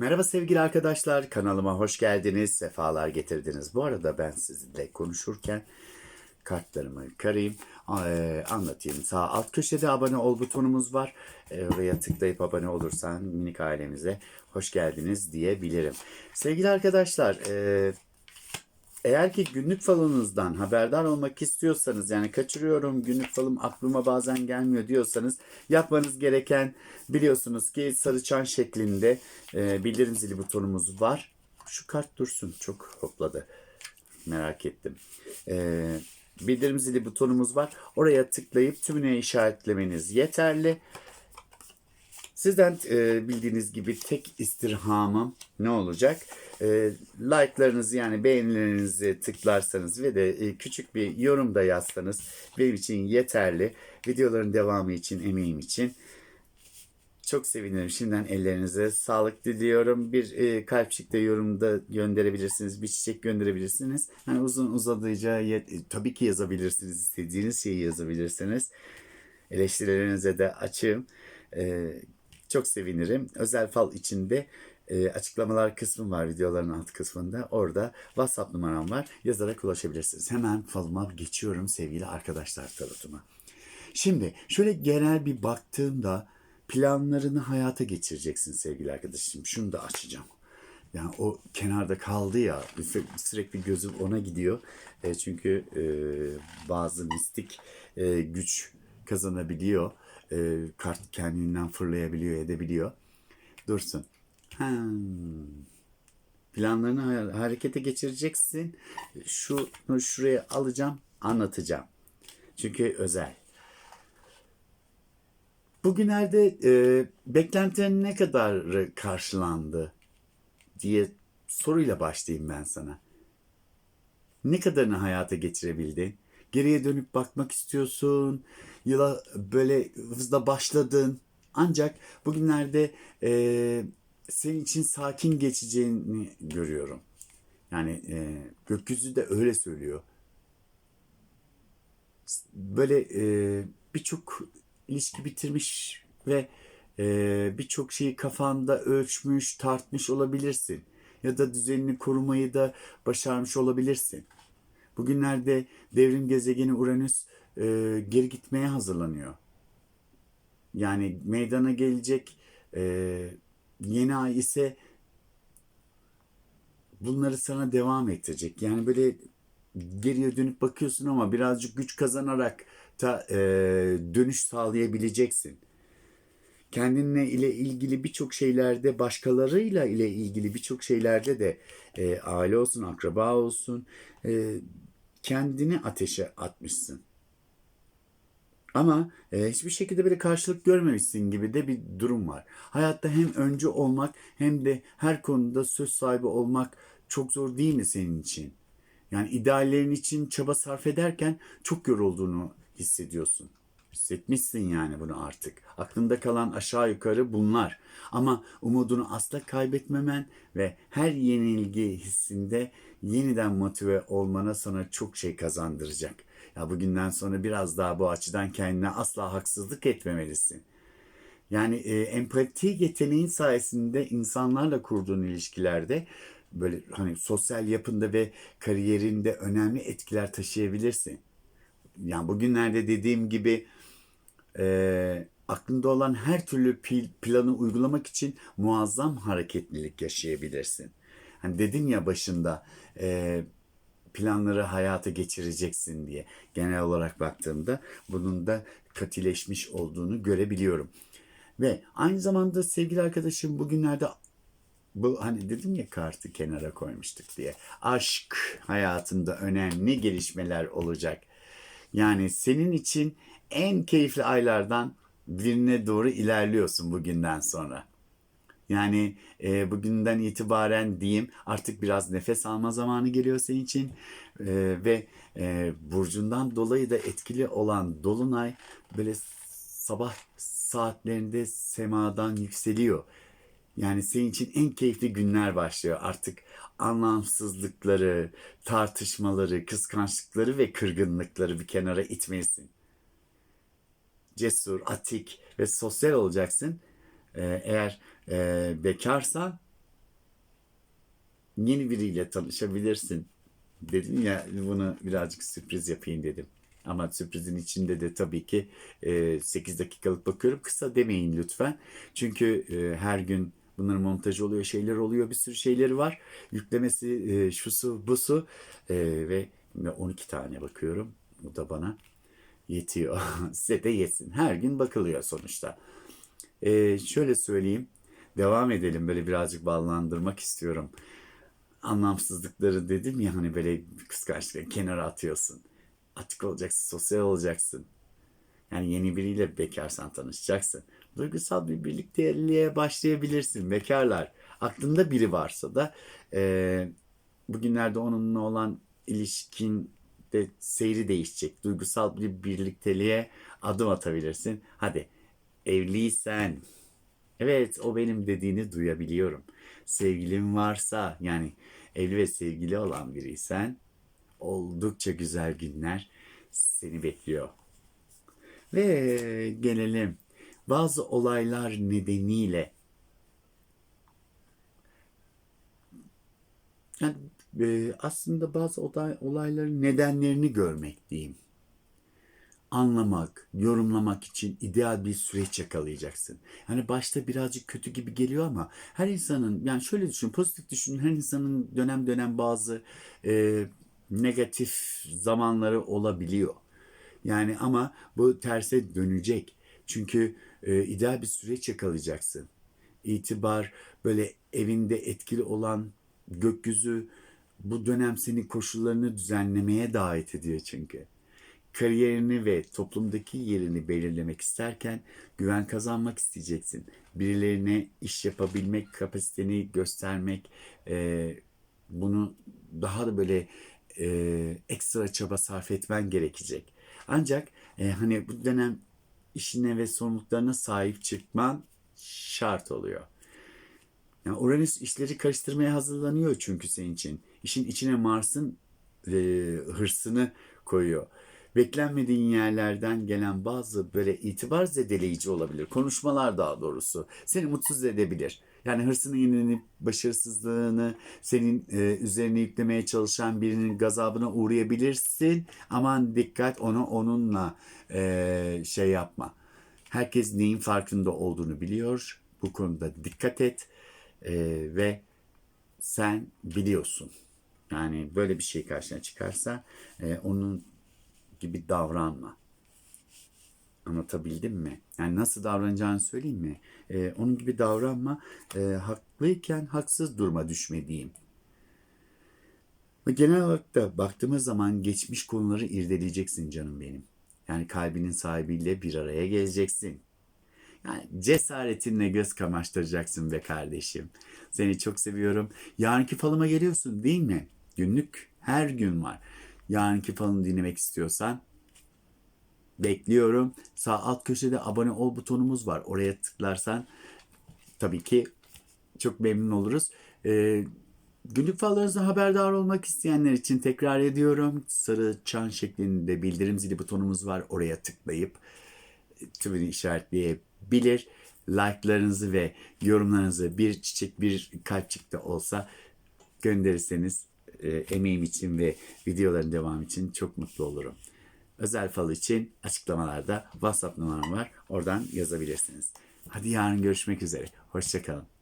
Merhaba sevgili arkadaşlar, kanalıma hoş geldiniz, sefalar getirdiniz. Bu arada ben sizinle konuşurken kartlarımı karayım, eee, anlatayım. Sağ alt köşede abone ol butonumuz var. Eee, Oraya tıklayıp abone olursan minik ailemize hoş geldiniz diyebilirim. Sevgili arkadaşlar, eee, eğer ki günlük falınızdan haberdar olmak istiyorsanız yani kaçırıyorum günlük falım aklıma bazen gelmiyor diyorsanız yapmanız gereken biliyorsunuz ki sarı çan şeklinde e, bildirim zili butonumuz var. Şu kart dursun çok hopladı merak ettim. E, bildirim zili butonumuz var. Oraya tıklayıp tümüne işaretlemeniz yeterli. Sizden e, bildiğiniz gibi tek istirhamım ne olacak? E, like'larınızı yani beğenilerinizi tıklarsanız ve de e, küçük bir yorum da yazsanız benim için yeterli. Videoların devamı için, emeğim için çok sevinirim. Şimdiden ellerinize sağlık diliyorum. Bir e, kalpçik de yorumda gönderebilirsiniz. Bir çiçek gönderebilirsiniz. Hani uzun uzadıca e, tabii ki yazabilirsiniz. İstediğiniz şeyi yazabilirsiniz. Eleştirilerinize de açığım. E, çok sevinirim. Özel fal içinde e, açıklamalar kısmı var videoların alt kısmında. Orada WhatsApp numaram var. Yazarak ulaşabilirsiniz. Hemen falıma geçiyorum sevgili arkadaşlar tarotuma. Şimdi şöyle genel bir baktığımda planlarını hayata geçireceksin sevgili arkadaşım. Şunu da açacağım. Yani o kenarda kaldı ya sü- sürekli gözüm ona gidiyor. E, çünkü e, bazı mistik e, güç kazanabiliyor. E, kart kendinden fırlayabiliyor, edebiliyor. Dursun. Hmm. Planlarını harekete geçireceksin. Şunu şuraya alacağım, anlatacağım. Çünkü özel. Bugünlerde e, beklentilerin ne kadar karşılandı diye soruyla başlayayım ben sana. Ne kadarını hayata geçirebildin? Geriye dönüp bakmak istiyorsun. Yıla böyle hızla başladın. Ancak bugünlerde e, senin için sakin geçeceğini görüyorum. Yani e, gökyüzü de öyle söylüyor. Böyle e, birçok ilişki bitirmiş ve e, birçok şeyi kafanda ölçmüş, tartmış olabilirsin. Ya da düzenini korumayı da başarmış olabilirsin. Bugünlerde devrim gezegeni Uranüs e, geri gitmeye hazırlanıyor. Yani meydana gelecek e, yeni ay ise bunları sana devam ettirecek. Yani böyle geriye dönüp bakıyorsun ama birazcık güç kazanarak da e, dönüş sağlayabileceksin. Kendinle ile ilgili birçok şeylerde, başkalarıyla ile ilgili birçok şeylerde de e, aile olsun, akraba olsun, e, kendini ateşe atmışsın. Ama e, hiçbir şekilde böyle karşılık görmemişsin gibi de bir durum var. Hayatta hem öncü olmak hem de her konuda söz sahibi olmak çok zor değil mi senin için? Yani ideallerin için çaba sarf ederken çok yorulduğunu hissediyorsun. Hissetmişsin yani bunu artık. Aklında kalan aşağı yukarı bunlar. Ama umudunu asla kaybetmemen ve her yenilgi hissinde yeniden motive olmana sana çok şey kazandıracak. Ya bugünden sonra biraz daha bu açıdan kendine asla haksızlık etmemelisin. Yani e, empati yeteneğin sayesinde insanlarla kurduğun ilişkilerde böyle hani sosyal yapında ve kariyerinde önemli etkiler taşıyabilirsin. Yani bugünlerde dediğim gibi e, aklında olan her türlü pil- planı uygulamak için muazzam hareketlilik yaşayabilirsin. Hani dedim ya başında e, planları hayata geçireceksin diye. Genel olarak baktığımda bunun da katileşmiş olduğunu görebiliyorum. Ve aynı zamanda sevgili arkadaşım bugünlerde bu hani dedim ya kartı kenara koymuştuk diye. Aşk hayatında önemli gelişmeler olacak. Yani senin için en keyifli aylardan birine doğru ilerliyorsun bugünden sonra. Yani e, bugünden itibaren diyeyim artık biraz nefes alma zamanı geliyor senin için E, ve e, burcundan dolayı da etkili olan dolunay böyle sabah saatlerinde semadan yükseliyor. Yani senin için en keyifli günler başlıyor. Artık anlamsızlıkları, tartışmaları, kıskançlıkları ve kırgınlıkları bir kenara itmelisin. Cesur, atik ve sosyal olacaksın. Ee, eğer e, bekarsan yeni biriyle tanışabilirsin. Dedim ya bunu birazcık sürpriz yapayım dedim. Ama sürprizin içinde de tabii ki e, 8 dakikalık bakıyorum. Kısa demeyin lütfen. Çünkü e, her gün bunların montajı oluyor, şeyler oluyor, bir sürü şeyleri var. Yüklemesi, e, şusu, busu e, ve 12 tane bakıyorum. Bu da bana yetiyor. Size de yesin. Her gün bakılıyor sonuçta. E, şöyle söyleyeyim. Devam edelim. Böyle birazcık ballandırmak istiyorum. Anlamsızlıkları dedim ya hani böyle kıskançlığı kenara atıyorsun. Açık olacaksın, sosyal olacaksın. Yani yeni biriyle bekarsan tanışacaksın. Duygusal bir birlikteliğe başlayabilirsin bekarlar. Aklında biri varsa da e, bugünlerde onunla olan ilişkin de seyri değişecek. Duygusal bir birlikteliğe adım atabilirsin. Hadi evliysen evet o benim dediğini duyabiliyorum. Sevgilin varsa yani evli ve sevgili olan biriysen oldukça güzel günler seni bekliyor. Ve gelelim bazı olaylar nedeniyle yani e, aslında bazı olay, olayların nedenlerini görmek diyeyim. Anlamak, yorumlamak için ideal bir süreç yakalayacaksın. Yani başta birazcık kötü gibi geliyor ama her insanın yani şöyle düşün, pozitif düşün. Her insanın dönem dönem bazı e, negatif zamanları olabiliyor. Yani ama bu terse dönecek. Çünkü e, ideal bir süreç yakalayacaksın. İtibar böyle evinde etkili olan gökyüzü bu dönem senin koşullarını düzenlemeye davet ediyor çünkü. Kariyerini ve toplumdaki yerini belirlemek isterken güven kazanmak isteyeceksin. Birilerine iş yapabilmek, kapasiteni göstermek, e, bunu daha da böyle e, ekstra çaba sarf etmen gerekecek. Ancak e, hani bu dönem işine ve sorumluluklarına sahip çıkman şart oluyor. Yani Uranüs işleri karıştırmaya hazırlanıyor çünkü senin için. İşin içine Mars'ın e, hırsını koyuyor. Beklenmediğin yerlerden gelen bazı böyle itibar zedeleyici olabilir. Konuşmalar daha doğrusu. Seni mutsuz edebilir. Yani hırsını yenilip başarısızlığını senin e, üzerine yüklemeye çalışan birinin gazabına uğrayabilirsin. Aman dikkat onu onunla e, şey yapma. Herkes neyin farkında olduğunu biliyor. Bu konuda dikkat et e, ve sen biliyorsun. Yani böyle bir şey karşına çıkarsa e, onun gibi davranma. Anlatabildim mi? Yani nasıl davranacağını söyleyeyim mi? Ee, onun gibi davranma. E, haklıyken haksız duruma düşme diyeyim. Genel olarak da baktığımız zaman geçmiş konuları irdeleyeceksin canım benim. Yani kalbinin sahibiyle bir araya geleceksin. Yani cesaretinle göz kamaştıracaksın be kardeşim. Seni çok seviyorum. Yarınki falıma geliyorsun değil mi? Günlük her gün var. Yarınki falını dinlemek istiyorsan bekliyorum. Sağ alt köşede abone ol butonumuz var. Oraya tıklarsan tabii ki çok memnun oluruz. Ee, günlük fallarınızdan haberdar olmak isteyenler için tekrar ediyorum. Sarı çan şeklinde bildirim zili butonumuz var. Oraya tıklayıp tümünü işaretleyebilir. Like'larınızı ve yorumlarınızı bir çiçek bir kalpçik de olsa gönderirseniz e, emeğim için ve videoların devamı için çok mutlu olurum. Özel fal için açıklamalarda WhatsApp numaram var. Oradan yazabilirsiniz. Hadi yarın görüşmek üzere. Hoşçakalın.